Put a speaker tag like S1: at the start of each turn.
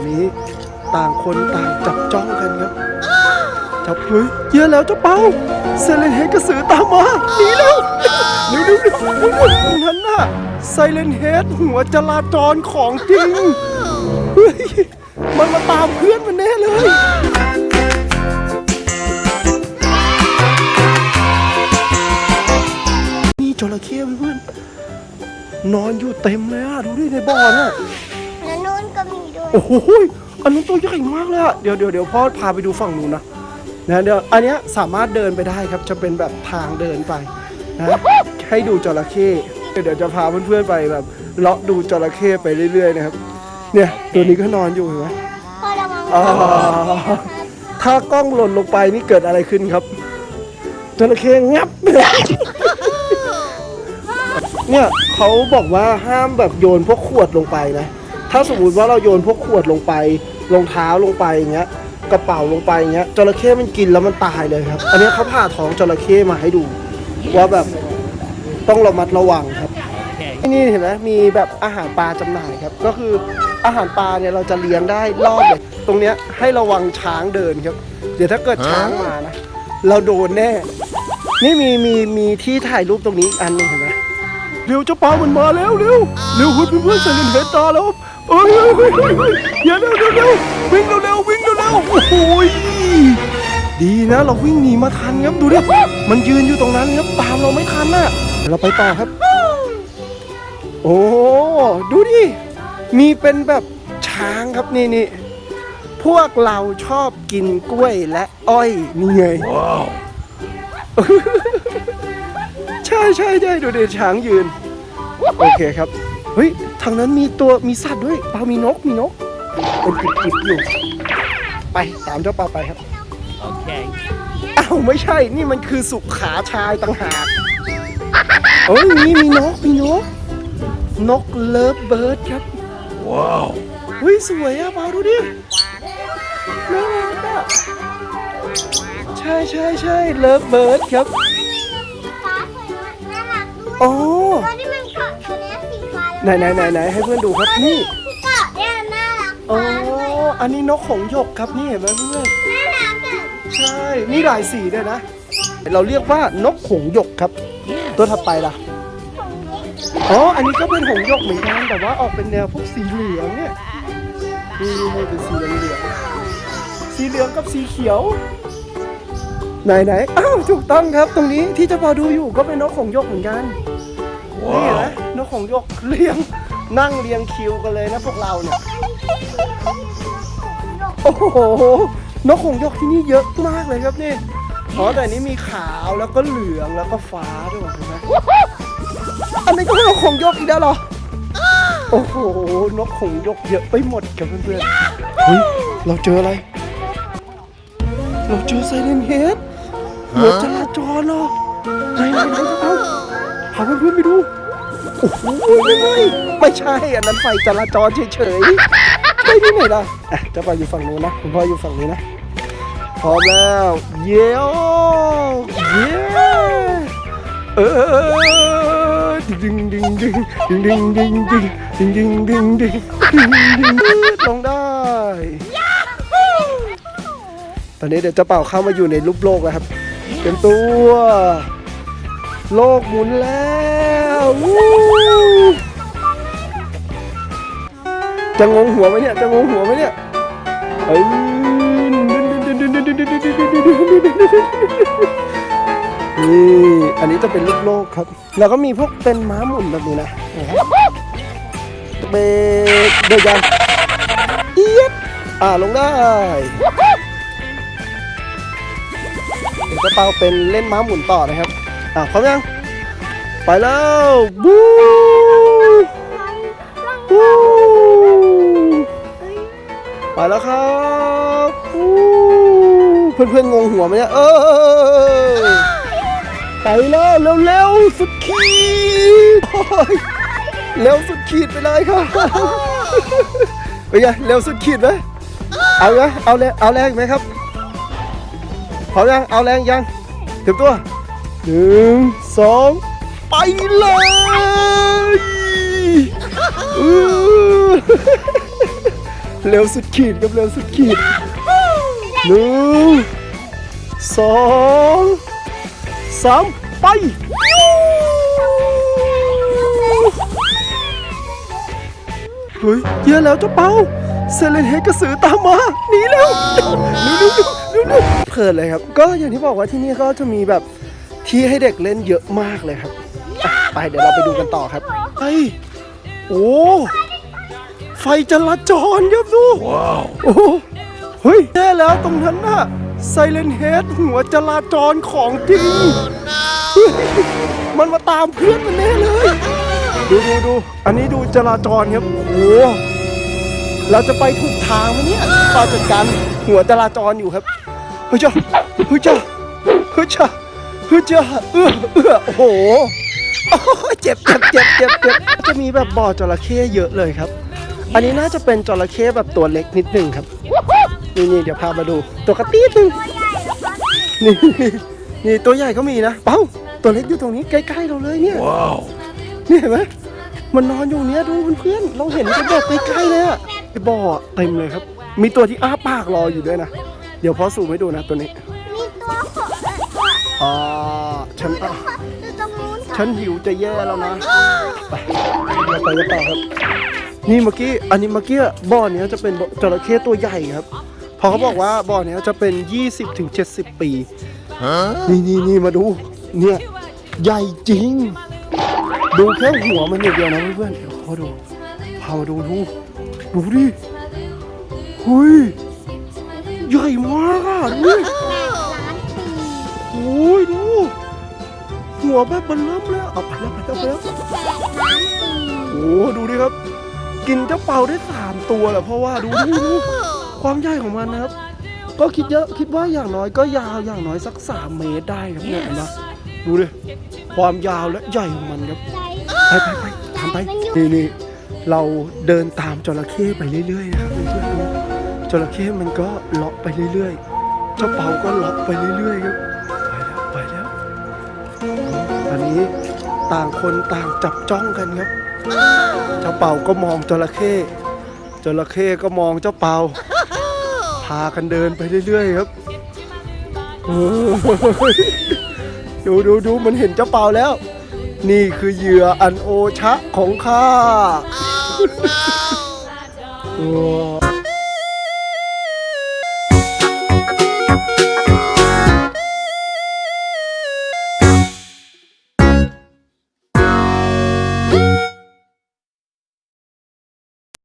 S1: อนนี้ต่างคนต่างจับจ้องกันครับ จับเฮ้ยเยอะแล้วเจ้าเปาเซเลนเฮดกระสือตามมาหนีแล้วเร็วเร็วเร็วเร็วนั้นน่ะไซเลนเฮดหัวจราจรของจริงเฮ้ยมันมาตามเพื่อนมันแน่เลยนี่จระเข้เพื่อนนอนอยู่เต็มเลยอะดูดิในบ่อน่ะ โอ้โหยอันนู้นตัวใหญ่มากเลยอะเดี๋ยวเดี๋ยวเดี๋ยวพ่อพาไปดูฝั่งนู้นนะนะเดี๋ยวอันเนี้ยสามารถเดินไปได้ครับจะเป็นแบบทางเดินไปนะให้ดูจระเข้เดี๋ยวจะพาเพื่อนๆไปแบบเลาะดูจระเข้ไปเรื่อยๆนะครับ เนี่ยตัวนี้ก็นอนอยู่เห็นไหม
S2: พ่อระวัง
S1: อ๋อถ้ากล้องหล่นลงไปนี่เกิดอะไรขึ้นครับจระเข้งับเนี่ยเขาบอกว่าห้ามแบบโยนพวกขวดลงไปนะ ถ้าสมมติว่าเราโยนพวกขวดลงไปรองเท้าลงไปอย่างเงี้ยกระเป๋าลงไปอย่างเงี้ยจระเข้มันกินแล้วมันตายเลยครับ อันนี้เขาผ่าท้องจระเข้มาให้ดู ว่าแบบต้องระมัดระวังครับที่นี่เห็นไหมมีแบบอาหารปลาจำหน่ายครับ ก็คืออาหารปลาเนี่ยเราจะเลี้ยงได้รอบเลยตรงเนี้ยให้ระวังช้างเดินครับ เดี๋ยวถ้าเกิดช้างมานะเราโดนแน่ นี่มีมีมีที่ถ่ายรูปตรงนี้อันนึงเห็นไหม เร็วเจ้าปลามันมาแล้วเร็วเร็วเฮ้ยเพื่อนๆใส่เลนเฮดตาแล้วเอ้ยเฮ้ยเฮ้ยเฮ้ยอย่าเร็วเร็วเร็ววิ่งเร็วเร็ววิ่งเร็วเร็วโอ้โหดีนะเราวิ่งหนีมาทันครับดูดิมันยืนอยู่ตรงนั้นครับตามเราไม่ทันน่ะเราไปต่อครับ โอ้ดูดิมีเป็นแบบช้างครับนี่นี่พวกเราชอบกินกล้วยและอ้อยนี่ไงใช่ใช่ใช่ดูเด็ช้างยืน โอเคครับ เฮ้ย ทางนั้นมีตัวมีสัตว์ด้วยปลามีนกมีนกเป็นกิบๆอยู่ ไปตามเจ้าปลาไปครับ
S3: Okay.
S1: อ้าวไม่ใช่ นี่มันคือสุขาชายต่างหากเอ้ยมีมีนกมีนก นกเลิฟเบิร์ดครับ
S3: Wow.
S1: เฮ้ย สวยอะเปาดูดิน่ารักอะใช่ใช่ใช่เลิฟเบิร์ดครับา
S2: รักด้วย
S1: อ๋อ
S2: ตัวที่มันเกาะตัวเนี้ยสีฟ้า
S1: ไหนไหนไหนไหนให้เพื่อนดูครับ นี่
S2: ที่เกาะเนี่ยน่ารัก
S1: อ๋อ
S2: ฟ้าด้วย
S1: อันนี้นกหงส์หยกครับนี่เห็นไหมเพื่อน
S2: น่ารักอะ
S1: ใช่ มีหลายสีด้วยนะ เราเรียกว่านกหงส์หยกครับ ตัวถัดไปล่ะอ๋อ อันนี้ก็เป็นหงส์หยกเหมือนกัน แต่ว่าออกเป็นแนวพวกสีเหลืองเนี่ยนี่นี่นี่เป็นสีเหลืองเหลืองสีเหลืองกับสีเขียว ไหนไหนอ้าว ถูกต้องครับ ตรงนี้ที่เจะพอดูอยู่ก็เป็นนกหงส์หยกเหมือนกัน นี่เห็นไหมนกหงส์หยกเรียงนั่งเรียงคิวกันเลยนะพวกเราเนี่ยโอ้โหนกหงส์หยกที่นี่เยอะมากเลยครับนี่อ๋อแต่อันนี้มีขาวแล้วก็เหลืองแล้วก็ฟ้าด้วยเห็นไหมอันนี้ก็นกหงส์หยกอีกแล้วเหรอโอ้โหนกหงส์หยกเยอะไปหมดครับเพื่อนๆเฮ้ยเราเจออะไร เราเจอไซเรนเฮดหัวจราจรเหรอไหนไหนไหนเอาเพื่อนๆไปดู โอ้โหไม่ไม่ไม่ใช่ อันนั้นไฟจราจรเฉยๆไม่ที่ไหนล่ะอะเจะไปอยู่ฝั่งนู้นนะคุณพ่ออยู่ฝั่งนี้นะ พร้อมแล้ว เย้เย้เออดึงดึงดึงดึงดึงดึงดึงดึงดึงดึงดึงดึงดึงลงได้ ตอนนี้เดี๋ยวจะเป่าเข้ามาอยู่ในรูปโลกแล้วครับ เต็มตัว โลกหมุนแล้วจะงงหัวไหมเนี่ย จะงงหัวไหมเนี่ยเอ้ยนี่อันนี้จะเป็นลูกโลกครับ แล้วก็มีพวกเป็นม้าหมุนแบบนี้นะเบรกเดินยังเอียดอ่าลงได้เดี๋ยวจะเปาเป็นเล่นม้าหมุนต่อนะครับ อะพร้อมยัง ไปแล้วบู๊บู๊ไปแล้วครับบู๊เพื่อนๆงงหัวไหมเนี่ยเออไปแล้วเร็วๆสุดขีดโอ้ยเร็วสุดขีดไปเลยครับเป็นไงเร็วสุดขีดไหมเอาไหมเอาแรงเอาแรงไหมครับพร้อมยังเอาแรงยังเตรียมตัว หนึ่งสองไปเลยอื้อเร็วสุดขีดครับเร็วสุดขีดหนึ่งสองสามไปเฮ้ยเยอะแล้วเจ้าเปาเซเลนเฮดกระสือตามมาหนีแล้วดูดูดูดูดูเพลินเลยครับ ก็อย่างที่บอกว่าที่นี่ก็จะมีแบบ ที่ให้เด็กเล่นเยอะมากเลยครับอะไปเดี๋ยวเราไปดูกันต่อครับไปโอ้ไฟจราจรครับดูว้าวโอ้โหเฮ้ยแย่แล้วตรงนั้นน่ะไซเลนเฮดหัวจราจรของจริงเฮ้ยมันมาตามเพื่อนมันแน่เลย ดูดูดูอันนี้ดูจราจรครับโอ้โหเราจะไปถูกทางไหมเนี่ยตอนจัดการหัวจราจรอยู่ครับเฮ้ยจ้าเฮ้ยจ้าเฮ้ยจ้าเฮ้ยจ้าเอื้อเอื้อโอ้โหโอ้ยเจ็บเจ็บเจ็บเจ็บเจ็บจะมีแบบบ่อจระเข้เยอะเลยครับ อันนี้น่าจะเป็นจระเข้แบบตัวเล็กนิดหนึงครับ นี่นี่เดี๋ยวพามาดู ตัวกระตีดหนึงนี่นี่นี่ตัวใหญ่ก็มีนะ เป้าตัวเล็กอยู่ตรงนี้ใกล้ๆเราเลยเนี่ยว้าวนี่เห็นไหมมันนอนอยู่เนี้ยดูเพื่อนๆเราเห็นกันแบบใกล้ๆเลยอะไอ้บ่อเต็มเลยครับ มีตัวที่อ้าปากรออยู่ด้วยนะ เดี๋ยวพอสูมให้ดูนะตัวนี้
S2: มีตัวขอ
S1: อ่าฉันอะ
S2: ตัวตรงนู้นค่ะ
S1: ฉันหิวจะแย่แล้วนะไปเราไปกันต่อครับ นี่เมื่อกี้อันนี้เมื่อกี้บ่อเนี้ยจะเป็นบ่อจระเข้ตัวใหญ่ครับพอเขาบอกว่าบ่อเนี้ยจะเป็น 20ถึง70 ปีนี่นี่นี่มาดู เนี่ยใหญ่จริง ดูแค่หัวมันอย่างเดียวนะเพื่อนๆเดี๋ยวขอดูพามาดูดูดูดิเฮ้ยใหญ่มากอะดูดิ
S2: แปดล้านปี
S1: โอ้ยดู หัวแบบมันเริ่มแล้วเอาไปแล้วไปแล้วไปแล้ว
S2: แปดล้านปี
S1: โอ้ดูดิครับ กินเจ้าเป่าได้สามตัวแหละเพราะว่าดูดูดูความใหญ่ของมันนะครับ ก็คิดเยอะคิดว่าอย่างน้อยก็ยาวอย่างน้อยสักสามเมตรได้ครับเนี่ยนะดูดิความยาวและใหญ่ของมันครับไปไปไปตามไปนี่นี่เราเดินตามจระเข้ไปเรื่อยๆนะครับเพื่อนๆดูจระเข้มันก็เลาะไปเรื่อยๆ เจ้าเป่าก็เลาะไปเรื่อยๆครับ อนนี้ต่างคนต่างจับจ้องกันครับ เจ้าเป่าก็มองจระเข้จระเข้ก็มองเจ้าเป่า พากันเดินไปเรื่อยๆครับโอ้ยดูดูดูมันเห็นเจ้าเป่าแล้ว นี่คือเหยื่ออันโอชะของข้าว้าว